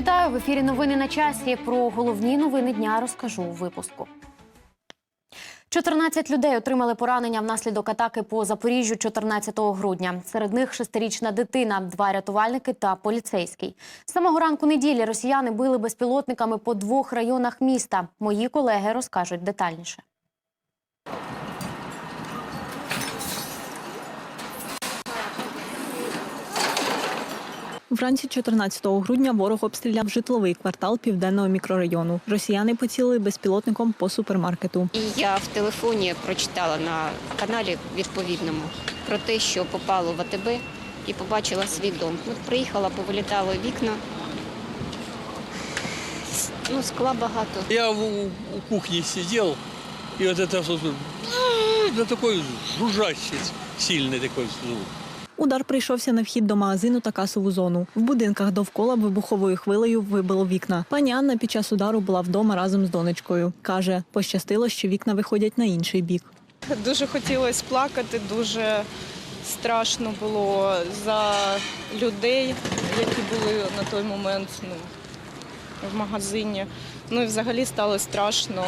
Вітаю в ефірі. Новини на часі. Про головні новини дня розкажу у випуску. 14 людей отримали поранення внаслідок атаки по Запоріжжю 14 грудня. Серед них шестирічна дитина, два рятувальники та поліцейський. З самого ранку неділі росіяни били безпілотниками по двох районах міста. Мої колеги розкажуть детальніше. Вранці 14 грудня ворог обстріляв житловий квартал південного мікрорайону. Росіяни поцілили безпілотником по супермаркету. І я в телефоні прочитала на каналі відповідному про те, що попало в АТБ і побачила свій дом. От приїхала, повилітали вікна. Ну, скла багато. Я в- у, у кухни сидел, и вот это вот, да такой жужжащий, сильный такой звук. Удар прийшовся на вхід до магазину та касову зону. В будинках довкола вибуховою хвилею вибило вікна. Пані Анна під час удару була вдома разом з донечкою. Каже, пощастило, що вікна виходять на інший бік. Дуже хотілося плакати, дуже страшно було за людей, які були на той момент ну, в магазині. Ну і взагалі стало страшно,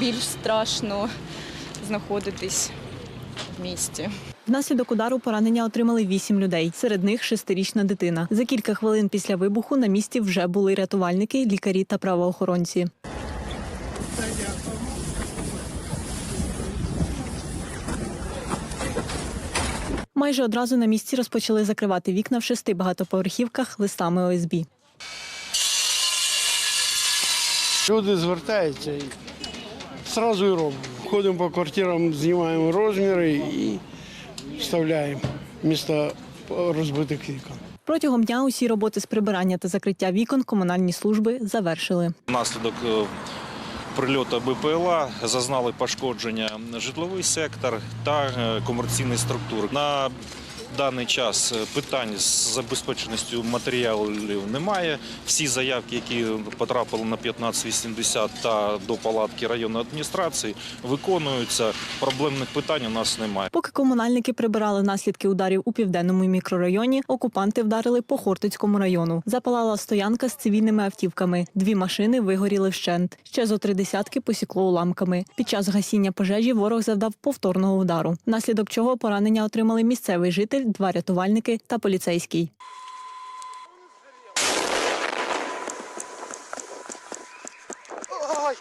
більш страшно знаходитись в місті. Внаслідок удару поранення отримали вісім людей. Серед них шестирічна дитина. За кілька хвилин після вибуху на місці вже були рятувальники, лікарі та правоохоронці. Майже одразу на місці розпочали закривати вікна в шести багатоповерхівках листами ОСБ. Люди звертаються і одразу і робимо. Ходимо по квартирам, знімаємо розміри і вставляємо місто розбитих вікон. Протягом дня усі роботи з прибирання та закриття вікон комунальні служби завершили. Наслідок е, прильоту БПЛА зазнали пошкодження житловий сектор та е, комерційні структури. На даний час е, питань з забезпеченістю матеріалів немає. Всі заявки, які потрапили на 1580 та до палатки районної адміністрації, виконуються. Проблемних питань у нас немає. Поки комунальники прибирали наслідки ударів у південному мікрорайоні, окупанти вдарили по Хортицькому району. Запалала стоянка з цивільними автівками. Дві машини вигоріли вщент. Ще зо три десятки посікло уламками. Під час гасіння пожежі ворог завдав повторного удару, внаслідок чого поранення отримали місцевий житель, два рятувальники та поліцейський. Ой!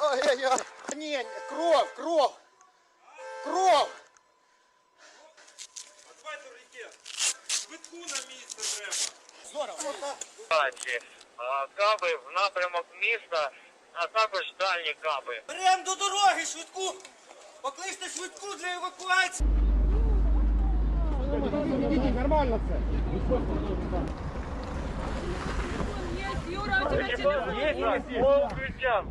Ой-ой-ой! Ні, ні, кров, кров! Кров! Дачі. А, Каби в напрямок міста, а також дальні каби. Берем до дороги швидку! Покличте швидку для евакуації! Нормально це. Є, Есть, укриттям.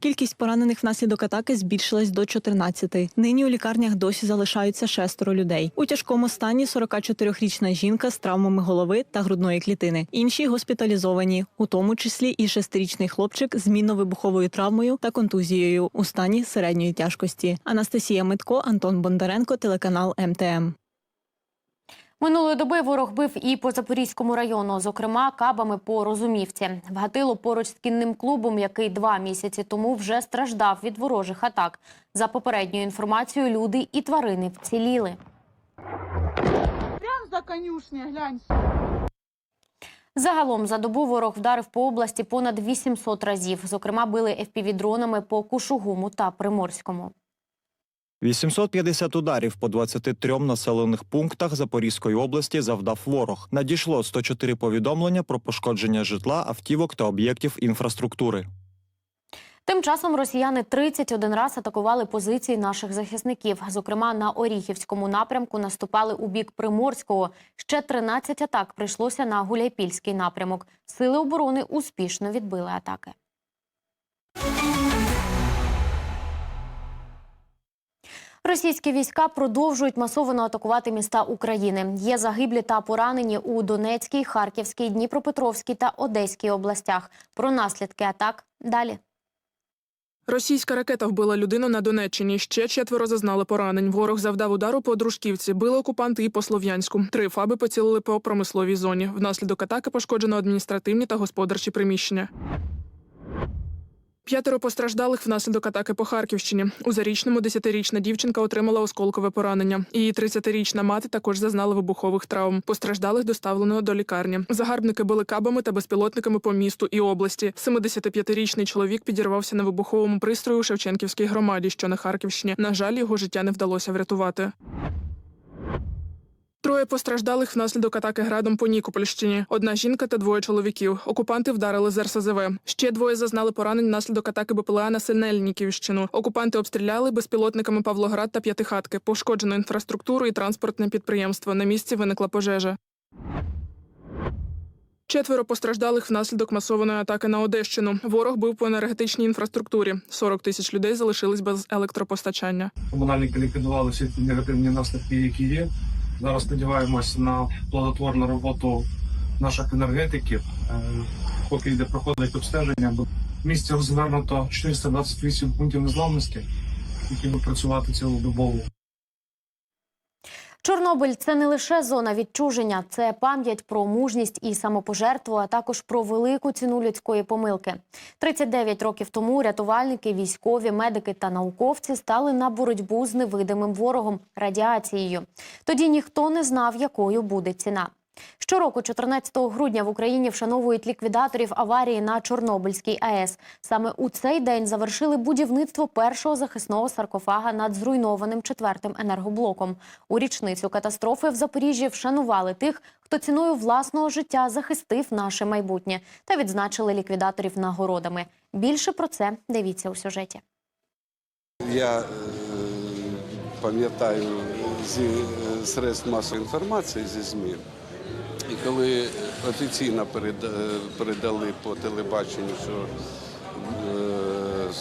Кількість поранених внаслідок атаки збільшилась до 14. Нині у лікарнях досі залишаються шестеро людей. У тяжкому стані 44-річна жінка з травмами голови та грудної клітини. Інші госпіталізовані, у тому числі і шестирічний хлопчик з мінно-вибуховою травмою та контузією у стані середньої тяжкості. Анастасія Митко, Антон Бондаренко, телеканал МТМ. Минулої доби ворог бив і по Запорізькому району, зокрема кабами по Розумівці. Вгатило поруч з кінним клубом, який два місяці тому вже страждав від ворожих атак. За попередньою інформацією, люди і тварини вціліли. Прям за конюшня, глянь. Загалом за добу ворог вдарив по області понад 800 разів. Зокрема, били FPV-дронами по Кушугуму та Приморському. 850 ударів по 23 населених пунктах Запорізької області завдав ворог. Надійшло 104 повідомлення про пошкодження житла, автівок та об'єктів інфраструктури. Тим часом росіяни 31 раз атакували позиції наших захисників. Зокрема, на Оріхівському напрямку наступали у бік Приморського. Ще 13 атак прийшлося на Гуляйпільський напрямок. Сили оборони успішно відбили атаки. Російські війська продовжують масово атакувати міста України. Є загиблі та поранені у Донецькій, Харківській, Дніпропетровській та Одеській областях. Про наслідки атак далі. Російська ракета вбила людину на Донеччині. Ще четверо зазнали поранень. Ворог завдав удару по дружківці. Били окупанти і по Слов'янську. Три фаби поцілили по промисловій зоні. Внаслідок атаки пошкоджено адміністративні та господарчі приміщення. П'ятеро постраждалих внаслідок атаки по Харківщині. У зарічному десятирічна дівчинка отримала осколкове поранення. Її 30-річна мати також зазнала вибухових травм. Постраждалих доставлено до лікарні. Загарбники били кабами та безпілотниками по місту і області. 75-річний чоловік підірвався на вибуховому пристрою у Шевченківській громаді, що на Харківщині. На жаль, його життя не вдалося врятувати. Троє постраждалих внаслідок атаки градом по Нікопольщині. Одна жінка та двоє чоловіків. Окупанти вдарили з РСЗВ. Ще двоє зазнали поранень внаслідок атаки БПЛА на Синельниківщину. Окупанти обстріляли безпілотниками Павлоград та П'ятихатки. Пошкоджено інфраструктуру і транспортне підприємство. На місці виникла пожежа. Четверо постраждалих внаслідок масованої атаки на Одещину. Ворог бив по енергетичній інфраструктурі. 40 тисяч людей залишились без електропостачання. комунальники ліквідували всі негативні наслідки, які є. Зараз сподіваємось на плодотворну роботу наших енергетиків. Е, Поки йде проходить обстеження, бо в місті розвернуто 428 пунктів незламності, які будуть працювати цілодобово. Чорнобиль це не лише зона відчуження, це пам'ять про мужність і самопожертву, а також про велику ціну людської помилки. 39 років тому рятувальники, військові, медики та науковці стали на боротьбу з невидимим ворогом радіацією. Тоді ніхто не знав, якою буде ціна. Щороку, 14 грудня, в Україні вшановують ліквідаторів аварії на Чорнобильській АЕС. Саме у цей день завершили будівництво першого захисного саркофага над зруйнованим четвертим енергоблоком. У річницю катастрофи в Запоріжжі вшанували тих, хто ціною власного життя захистив наше майбутнє та відзначили ліквідаторів нагородами. Більше про це дивіться у сюжеті. Я е, пам'ятаю зі е, средств масової інформації зі ЗМІ, коли офіційно перед- е, передали по телебаченню, що е,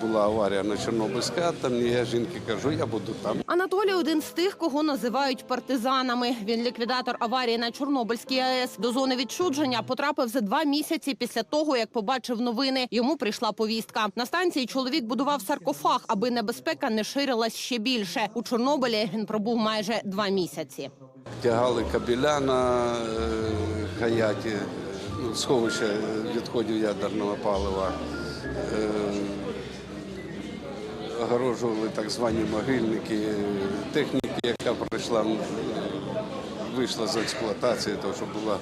була аварія на Чорнобильській атомній, я жінки кажу, я буду там. Анатолій один з тих, кого називають партизанами. Він ліквідатор аварії на Чорнобильській АЕС. До зони відчудження потрапив за два місяці після того, як побачив новини. Йому прийшла повістка. На станції чоловік будував саркофаг, аби небезпека не ширилась ще більше. У Чорнобилі він пробув майже два місяці. Тягали кабеля на е, Хаяті, ну, сховище відходів ядерного палива. Огороджували так звані могильники, техніки, яка пройшла, вийшла з експлуатації, тому що була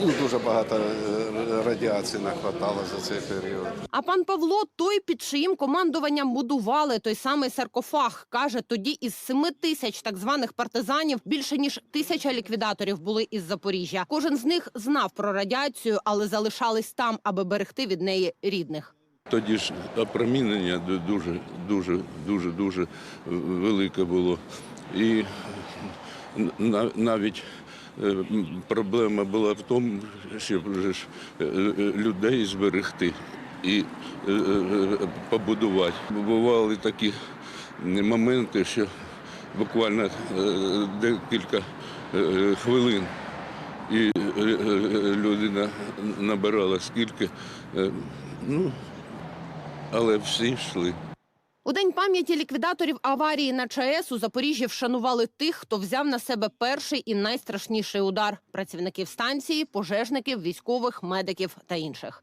ну, дуже багато е, радіації нахватало за цей період. А пан Павло, той під чиїм командуванням будували той самий саркофаг, каже, тоді із семи тисяч так званих партизанів більше ніж тисяча ліквідаторів були із Запоріжжя. Кожен з них знав про радіацію, але залишались там, аби берегти від неї рідних. Тоді ж опромінення дуже, дуже, дуже, дуже велике було. І навіть е, проблема була в тому, щоб е, е, людей зберегти і побудувати. Бували такі моменти, що буквально декілька хвилин. І людина набирала скільки. Ну, але всі йшли. У день пам'яті ліквідаторів аварії на ЧАЕС у Запоріжжі вшанували тих, хто взяв на себе перший і найстрашніший удар працівників станції, пожежників, військових, медиків та інших.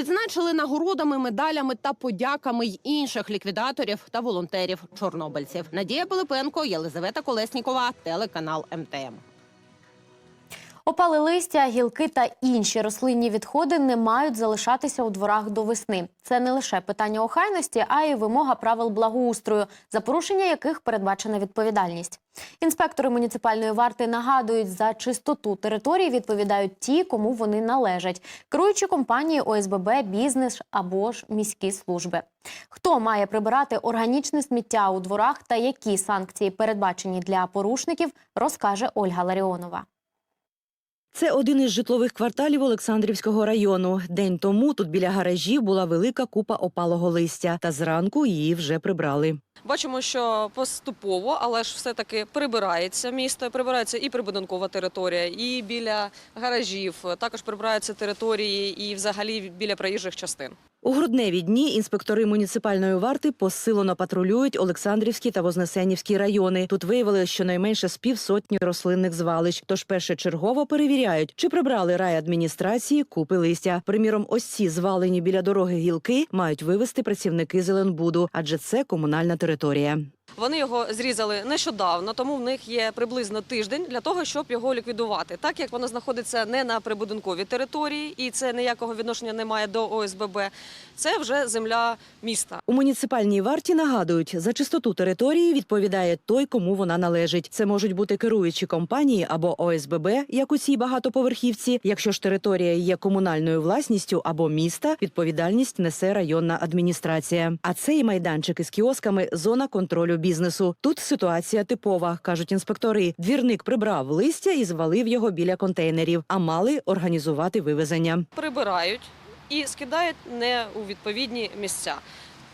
Відзначили нагородами, медалями та подяками й інших ліквідаторів та волонтерів чорнобильців. Надія Пилипенко, Єлизавета Колеснікова, телеканал МТМ. Опали листя, гілки та інші рослинні відходи не мають залишатися у дворах до весни. Це не лише питання охайності, а й вимога правил благоустрою, за порушення яких передбачена відповідальність. Інспектори муніципальної варти нагадують, за чистоту території відповідають ті, кому вони належать, керуючі компанії ОСББ, бізнес або ж міські служби. Хто має прибирати органічне сміття у дворах та які санкції передбачені для порушників, розкаже Ольга Ларіонова. Це один із житлових кварталів Олександрівського району. День тому тут біля гаражів була велика купа опалого листя, та зранку її вже прибрали. Бачимо, що поступово, але ж все-таки прибирається місто, прибирається і прибудинкова територія, і біля гаражів, також прибираються території і взагалі біля проїжджих частин. У грудневі дні інспектори муніципальної варти посилено патрулюють Олександрівський та Вознесенівський райони. Тут виявили щонайменше з півсотні рослинних звалищ. Тож першочергово перевіряють, чи прибрали райадміністрації купи листя. Приміром, ось ці звалені біля дороги гілки мають вивезти працівники Зеленбуду, адже це комунальна територія. Вони його зрізали нещодавно, тому в них є приблизно тиждень для того, щоб його ліквідувати. Так як воно знаходиться не на прибудинковій території, і це ніякого відношення не має до ОСББ. Це вже земля міста. У муніципальній варті нагадують, за чистоту території відповідає той, кому вона належить. Це можуть бути керуючі компанії або ОСББ, як у цій багатоповерхівці. Якщо ж територія є комунальною власністю або міста, відповідальність несе районна адміністрація. А цей майданчик із кіосками зона контролю бізнесу. Тут ситуація типова, кажуть інспектори. Двірник прибрав листя і звалив його біля контейнерів, а мали організувати вивезення. Прибирають і скидають не у відповідні місця.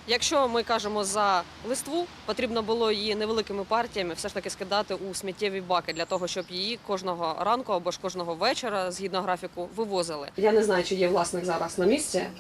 Якщо ми кажемо за листву, потрібно було її невеликими партіями все ж таки скидати у сміттєві баки для того, щоб її кожного ранку або ж кожного вечора, згідно графіку, вивозили. Я не знаю, чи є власник зараз на місці, е,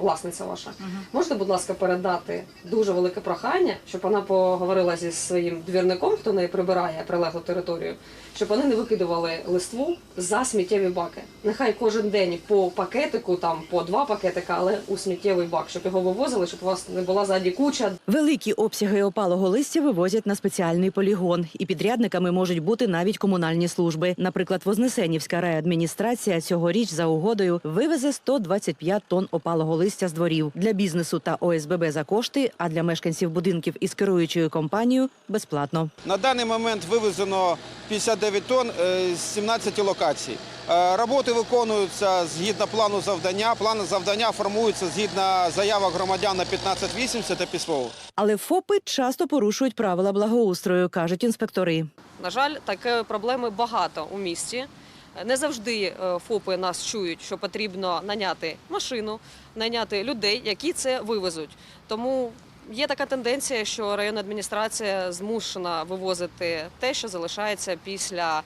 власниця ваша. Можете, будь ласка, передати дуже велике прохання, щоб вона поговорила зі своїм двірником, хто неї прибирає прилеглу територію, щоб вони не викидували листву за сміттєві баки. Нехай кожен день по пакетику, там по два пакетика, але у сміттєвий бак, щоб його вивозили, щоб у вас не була ззаді куча. Великі обсяги опалого листя вивозять на спеціальний полігон, і підрядниками можуть бути навіть комунальні служби. Наприклад, Вознесенівська райадміністрація цьогоріч за угодою вивезе 125 тонн опалого листя з дворів для бізнесу та ОСББ за кошти, а для мешканців будинків із керуючою компанією безплатно. На даний момент вивезено 59 тонн е, з 17 локацій. Е, Роботи виконуються згідно плану завдання. План завдання формується згідно заявок громадян на 1580 та письмово. Але ФОПи часто порушують правила благоустрою, кажуть інспектори. На жаль, такої проблеми багато у місті. Не завжди е, ФОПи нас чують, що потрібно наняти машину, наняти людей, які це вивезуть. Тому є така тенденція, що районна адміністрація змушена вивозити те, що залишається після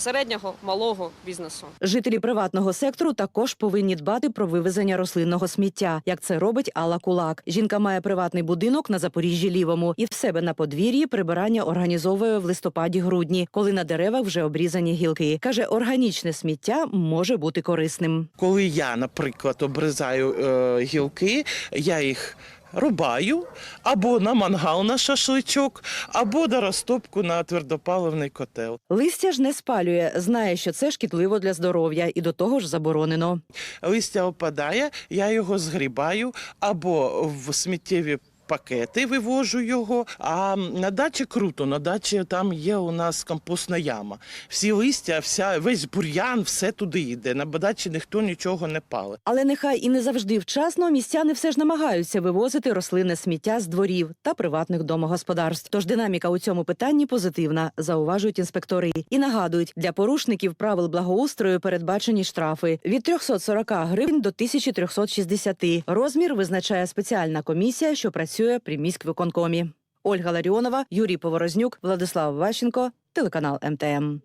середнього малого бізнесу. Жителі приватного сектору також повинні дбати про вивезення рослинного сміття, як це робить Алла Кулак. Жінка має приватний будинок на Запоріжжі Лівому і в себе на подвір'ї прибирання організовує в листопаді-грудні, коли на деревах вже обрізані гілки. каже, органічне сміття може бути корисним. Коли я, наприклад, обрізаю е, гілки, я їх рубаю або на мангал на шашличок, або на розтопку на твердопаливний котел. Листя ж не спалює, знає, що це шкідливо для здоров'я, і до того ж заборонено. Листя опадає, я його згрібаю або в сміттєві. Пакети вивожу його. А на дачі круто. На дачі там є у нас компостна яма. Всі листя, вся весь бур'ян, все туди йде. На дачі ніхто нічого не палить. Але нехай і не завжди вчасно містяни все ж намагаються вивозити рослинне сміття з дворів та приватних домогосподарств. Тож динаміка у цьому питанні позитивна, зауважують інспектори. І нагадують, для порушників правил благоустрою передбачені штрафи від 340 гривень до 1360. Розмір визначає спеціальна комісія, що працює при міськвиконкомі. Ольга Ларіонова, Юрій Поворознюк, Владислав Ващенко, телеканал МТМ.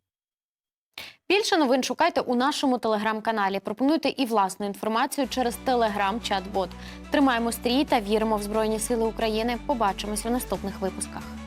Більше новин шукайте у нашому телеграм-каналі. Пропонуйте і власну інформацію через телеграм-чат-бот. Тримаємо стрій та віримо в Збройні Сили України. Побачимось у наступних випусках.